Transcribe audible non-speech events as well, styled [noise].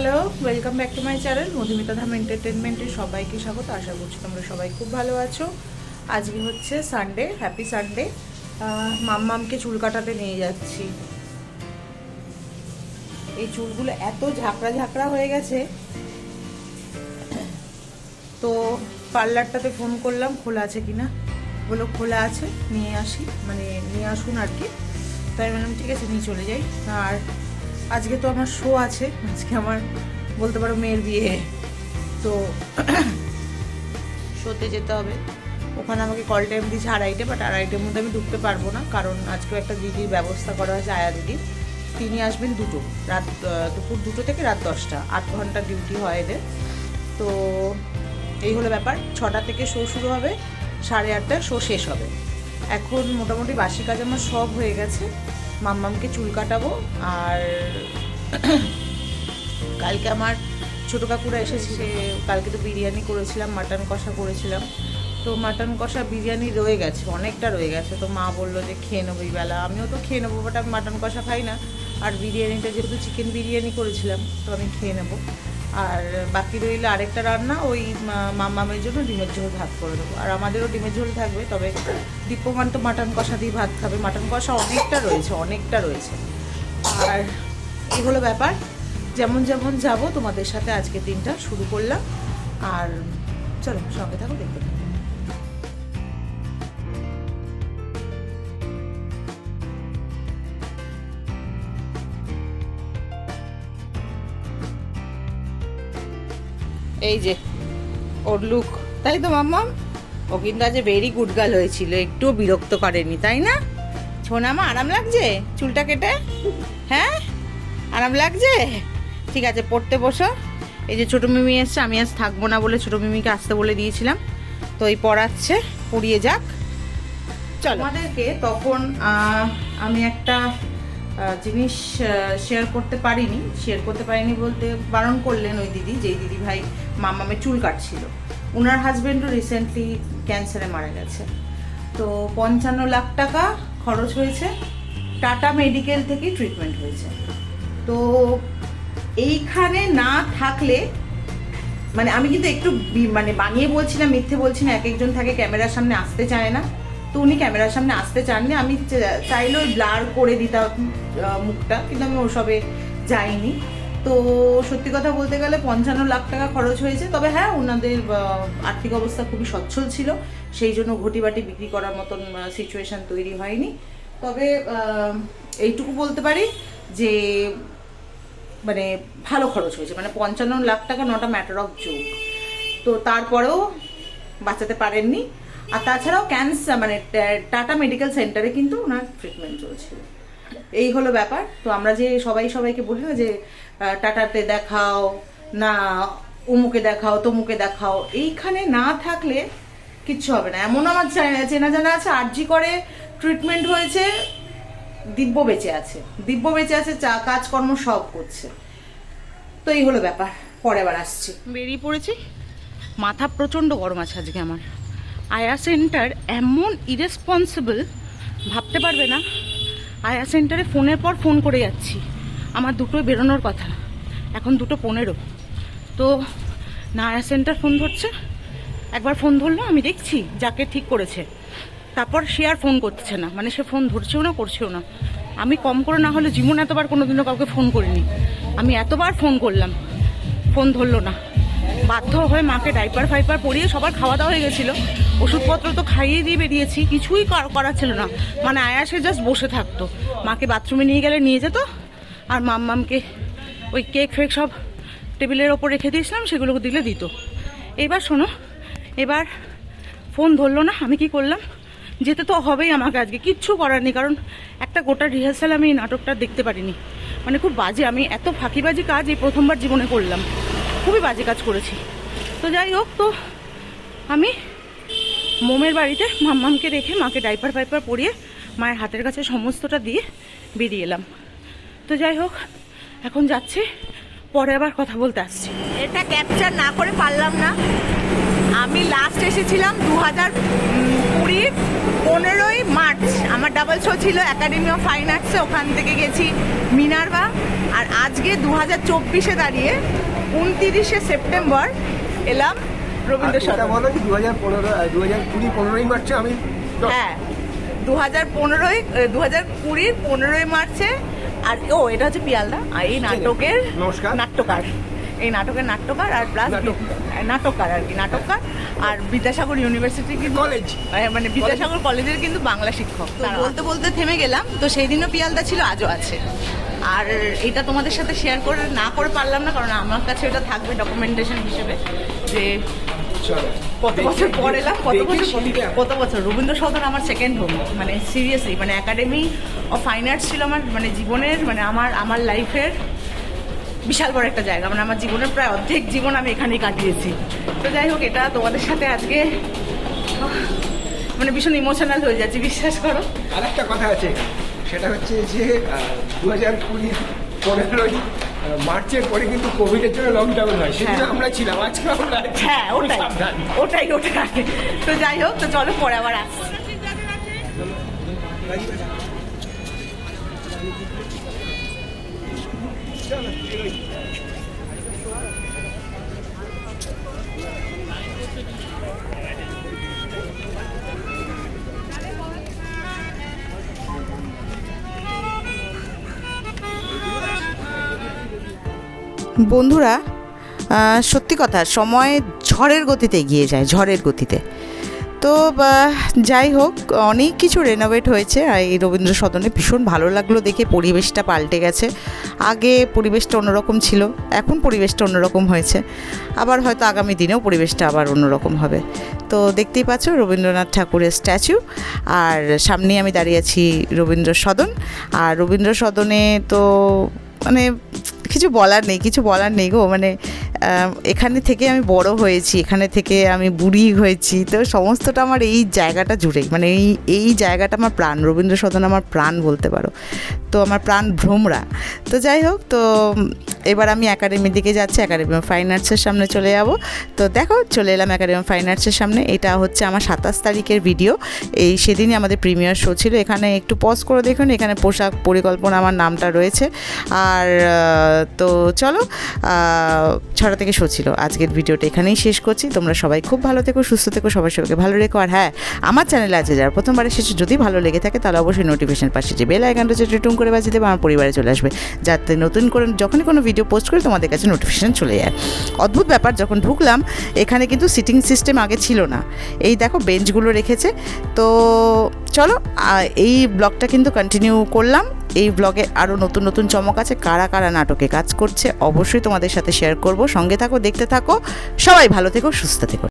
Hello welcome back to my channel Madhumita Dham এন্টারটেনমেন্টের সবাইকে স্বাগত। আশা করছি তোমরা সবাই খুব ভালো আছো। আজকে হচ্ছে সানডে হ্যাপি সানডে মাম্মামকে চুল কাটাতে নিয়ে যাচ্ছি। এই চুলগুলো এত ঝাঁকড়া ঝাঁকড়া হয়ে গেছে। তো পার্লারটাতে ফোন করলাম, খোলা আছে কিনা? বলল, খোলা আছে, নিয়ে আসি। মানে নিয়ে আসুন আর কি। তাই বললাম, ঠিক আছে, নিয়ে চলে যাই। আর আজকে তো আমার শো আছে, আজকে আমার বলতে পারো মেয়ের বিয়ে। তো [clears throat] শোতে যেতে হবে। ওখানে আমাকে কল টাইম দিয়েছে আড়াইটে বাট আড়াইটের মধ্যে আমি ঢুকতে পারব না, কারণ আজকে একটা দিদির ব্যবস্থা করা হয়েছে, আয়া দিদি। তিনি আসবেন দুটো, রাত দুপুর দুটো থেকে রাত দশটা, আট ঘণ্টা ডিউটি হয় এদের। তো এই হলো ব্যাপার, ছটা থেকে শো শুরু হবে, সাড়ে আটটায় শো শেষ হবে। এখন মোটামুটি বাসি কাজ আমার সব হয়ে গেছে। মাম্মামকে চুল কাটাবো আর কালকে আমার ছোটো কাকুরা এসেছে কালকে তো বিরিয়ানি করেছিলাম, মাটন কষা করেছিলাম। তো মাটন কষা বিরিয়ানি রয়ে গেছে, অনেকটা রয়ে গেছে। তো মা বলল যে খেয়ে নেব এই বেলা। আমিও তো খেয়ে নেব বাট আমি মাটন কষা খাই না। আর বিরিয়ানিটা যেহেতু চিকেন বিরিয়ানি করেছিলাম, তো আমি খেয়ে নেব। আর বাকি রইলে আরেকটা রান্না, ওই মামামের জন্য ডিমের ঝোল ভাত করে দেবো। আর আমাদেরও ডিমের ঝোল থাকবে, তবে দীপ্যমান তো মাটন কষা দিয়ে ভাত খাবে। মাটন কষা অনেকটা রয়েছে অনেকটা রয়েছে। আর এই হলো ব্যাপার। যেমন যেমন যাব, তোমাদের সাথে আজকে দিনটা শুরু করলাম। আর চলো, সঙ্গে থাকো, দেখতে থাকো। এই যে, ওর লুক তাই তো মাম্মা? ও কিন্তু আজ ভেরি গুড গার্ল হয়েছিল, একটুও বিরক্ত করেনি, তাই না? ছোনামা আরাম লাগছে চুলটা কেটে? হ্যাঁ? আরাম লাগছে? ঠিক আছে, পড়তে বসো। এই যে ছোটো মিমি এসছে, আমি আজ থাকব না বলে ছোটো মিমিকে আসতে বলে দিয়েছিলাম। তো এই পড়াচ্ছে, পড়িয়ে যাক। চলো। আমাদেরকে তখন আমি একটা জিনিস শেয়ার করতে পারিনি। শেয়ার করতে পারিনি বলতে বারণ করলেন ওই দিদি, যেই দিদি ভাই মামামে চুল কাটছিল। ওনার হাজবেন্ডও রিসেন্টলি ক্যান্সারে মারা গেছে। তো পঞ্চান্ন লাখ টাকা খরচ হয়েছে, টাটা মেডিকেল থেকেই ট্রিটমেন্ট হয়েছে। তো এইখানে না থাকলে মানে আমি কিন্তু একটু মানে বানিয়ে বলছি না, মিথ্যে বলছি না, এক একজন থাকে, ক্যামেরার সামনে আসতে চায় না। তো উনি ক্যামেরার সামনে আসতে চাননি। আমি চাইলেও ব্লার করে দিতাম মুখটা, কিন্তু আমি ওসবে যাইনি। তো সত্যি কথা বলতে গেলে পঞ্চান্ন লাখ টাকা খরচ হয়েছে। তবে হ্যাঁ ওনাদের আর্থিক অবস্থা খুবই সচ্ছল ছিল। সেই জন্য ঘটি বাটি বিক্রি করার মতন সিচুয়েশন তৈরি হয়নি। তবে এইটুকু বলতে পারি যে মানে ভালো খরচ হয়েছে। মানে পঞ্চান্ন লাখ টাকা not a matter of joke তো তারপরেও বাঁচাতে পারেননি। আর তাছাড়াও ক্যান্সার মানে টাটা মেডিকেল সেন্টারে কিন্তু ওনার ট্রিটমেন্ট চলছিল। এই হলো ব্যাপার। তো আমরা যে সবাই সবাইকে বলি না যে টাটাতে দেখাও, না, উমুকে দেখাও, তমুকে দেখাও, এইখানে না থাকলে কিচ্ছু হবে না। এমন আমার চেনা জানা আছে, আরজি করে ট্রিটমেন্ট হয়েছে, দিব্য বেঁচে আছে। দিব্য বেঁচে আছে, চা, কাজকর্ম সব করছে। তো এই হলো ব্যাপার। পরে আবার আসছি। বেরিয়ে পড়েছি। মাথা প্রচণ্ড গরম আছে আজকে আমার। আয়া সেন্টার এমন ইরেসপন্সিবল ভাবতে পারবে না। আয়া সেন্টারে ফোনের পর ফোন করে যাচ্ছি। আমার দুটো বেরোনোর কথা। এখন দুটো পনেরো। তো না, আয়া সেন্টার ফোন ধরছে। একবার ফোন ধরলো, আমি দেখছি যাকে ঠিক করেছে। তারপর সে আর ফোন করছে না। মানে সে ফোন ধরছেও না, করছেও না। আমি কম করে না হলে জীবন এতবার কোনোদিনও কাউকে ফোন করিনি। আমি এতবার ফোন করলাম। ফোন ধরলো না। বাধ্য হয়ে মাকে ডাইপার ফাইপার পরিয়ে সবার খাওয়া দাওয়া হয়ে গেছিল। ওষুধপত্র তো খাইয়ে দিয়ে বেরিয়েছি, কিছুই কর- করার ছিল না। মানে আয়াসে জাস্ট বসে থাকতো। মাকে বাথরুমে নিয়ে গেলে নিয়ে যেত, আর মাম্মামকে ওই কেক ফেক সব টেবিলের ওপর রেখে দিয়েছিলাম সেগুলো দিলে দিত। এবার শোনো, এবার ফোন ধরলো না, আমি কি করলাম? যেতে তো হবেই আমাকে আজকে, কিচ্ছু করার নেই, কারণ একটা গোটা রিহার্সাল আমি এই নাটকটা দেখতে পারিনি। মানে খুব বাজে, আমি এত ফাঁকিবাজি কাজ এই প্রথমবার জীবনে করলাম। খুবই বাজে কাজ করেছি। তো যাই হোক, তো আমি মোমের বাড়িতে মাম্মামকে রেখে মাকে ডাইপার ফাইপার পরিয়ে মায়ের হাতের কাছে সমস্তটা দিয়ে বেরিয়ে এলাম। তো যাই হোক, এখন যাচ্ছি, পরে আবার কথা বলতে আসছি। এটা ক্যাপচার না করে পারলাম না। লাস্ট এসেছিলাম দু হাজার কুড়ির পনেরোই মার্চ। আমার ডাবল শো ছিল একাডেমি অফ ফাইন আর্টসে ওখান থেকে গেছি মিনারবা। আর আজকে দু হাজার চব্বিশে দাঁড়িয়ে উনতিরিশে সেপ্টেম্বর এলাম রবীন্দ্র সদন। বলো দু হাজার পনেরো দু হাজার কুড়ি পনেরোই মার্চে আমি হ্যাঁ দু হাজার পনেরোই দু হাজার কুড়ির পনেরোই মার্চে আর ও এটা হচ্ছে পিয়ালদা এই নাটকের নমস্কার। নাট্যকার। নাটকের নাট্যকার আর প্লাস নাটককার। আর কি নাটককার। আর বিদ্যাসাগর ইউনিভার্সিটি কলেজ। মানে বিদ্যাসাগর কলেজের কিন্তু বাংলা শিক্ষক। তো বলতে বলতে থেমে গেলাম। তো সেই দিনও পিয়ালদা ছিল আজও আছে। আর এটা তোমাদের সাথে শেয়ার করে না করে পারলাম না কারণ আমার কাছে এটা থাকবে ডকুমেন্টেশন হিসেবে যে চলো। কত বছর পর এলাম কত বছর কত বছর? রবীন্দ্র সদন আমার সেকেন্ড হোম মানে সিরিয়াসলি মানে একাডেমি অফ ফাইন আর্টস ছিল আমার মানে জীবনের মানে আমার আমার লাইফের বিশাল বড় একটা জায়গা। মানে আমার জীবনের প্রায় অর্ধেক জীবন আমি এখানেই কাটিয়েছি। তো যাই হোক এটা তোমাদের সাথে আজকে মানে ভীষণ ইমোশনাল হয়ে যাচ্ছি বিশ্বাস করো। আর একটা কথা আছে সেটা হচ্ছে যে দু হাজার কুড়ি পনেরোই মার্চের পরে কিন্তু কোভিডের জন্য লকডাউন হয়। সেদিন হ্যাঁ। আমরা ছিলাম আজকে আমরা হ্যাঁ ওটাই। ওটাই ওটাই। তো যাই হোক তো চলো পরে আবার আসছি। বন্ধুরা সত্যি কথা সময় ঝড়ের গতিতে এগিয়ে যায় ঝড়ের গতিতে। তো যাই হোক, অনেক কিছু রেনোভেট হয়েছে। আর এই রবীন্দ্র সদনে ভীষণ ভালো লাগল দেখে, পরিবেশটা পাল্টে গেছে। আগে পরিবেশটা অন্যরকম ছিল, এখন পরিবেশটা অন্যরকম হয়েছে। আবার হয়তো আগামী দিনেও পরিবেশটা আবার অন্যরকম হবে। তো, দেখতেই পাচ্ছ, রবীন্দ্রনাথ ঠাকুরের স্ট্যাচু আর সামনেই আমি দাঁড়িয়ে আছি রবীন্দ্র সদন। আর রবীন্দ্র সদনে তো মানে কিছু বলার নেই, কিছু বলার নেই গো। মানে এখানে থেকে আমি বড় হয়েছি, এখানে থেকে আমি বুড়ি হয়েছি, তো সমস্তটা আমার এই জায়গাটা জুড়েই মানে এই এই জায়গাটা আমার প্রাণ রবীন্দ্র সদন আমার প্রাণ বলতে পারো। তো আমার প্রাণ ভ্রমরা। তো যাই হোক, তো এবার আমি একাডেমির দিকে যাচ্ছি, একাডেমি অফ ফাইন আর্টসের সামনে চলে যাব। তো দেখো, চলে এলাম একাডেমি অফ ফাইন আর্টসের সামনে। এটা হচ্ছে আমার সাতাশ তারিখের ভিডিও। এই সেদিনই আমাদের প্রিমিয়ার শো ছিল। এখানে একটু পজ করে দেখুন, এখানে পোশাক পরিকল্পনা আমার নামটা রয়েছে। আর তো চলো ছটা থেকে শো ছিল। আজকের ভিডিওটা এখানেই শেষ করছি। তোমরা সবাই খুব ভালো থেকো, সুস্থ থেকো সবাই সবাইকে ভালো রেখো। আর হ্যাঁ আমার চ্যানেলে আছে, যারা প্রথমবার এসেছে, যদি ভালো লেগে থাকে, তাহলে অবশ্যই নোটিফিকেশন পাশে যে বেল আইকনটা যে টুং করে বাজিয়ে দেবে, আমার পরিবারে চলে আসবে। যাতে নতুন করে, যখনই কোনো ভিডিও পোস্ট করি, তোমাদের কাছে নোটিফিকেশন চলে যায়। অদ্ভুত ব্যাপার, যখন ঢুকলাম, এখানে কিন্তু সিটিং সিস্টেম আগে ছিল না। এই দেখো বেঞ্চগুলো রেখেছে। তো চলো এই ব্লগটা কিন্তু কন্টিনিউ করলাম। এই ব্লগে আরও নতুন নতুন চমক আছে। কারা কারা নাটকে কাজ করছে, অবশ্যই তোমাদের সাথে শেয়ার করব। সঙ্গে থাকো, দেখতে থাকো। সবাই ভালো থেকো, সুস্থ থেকো।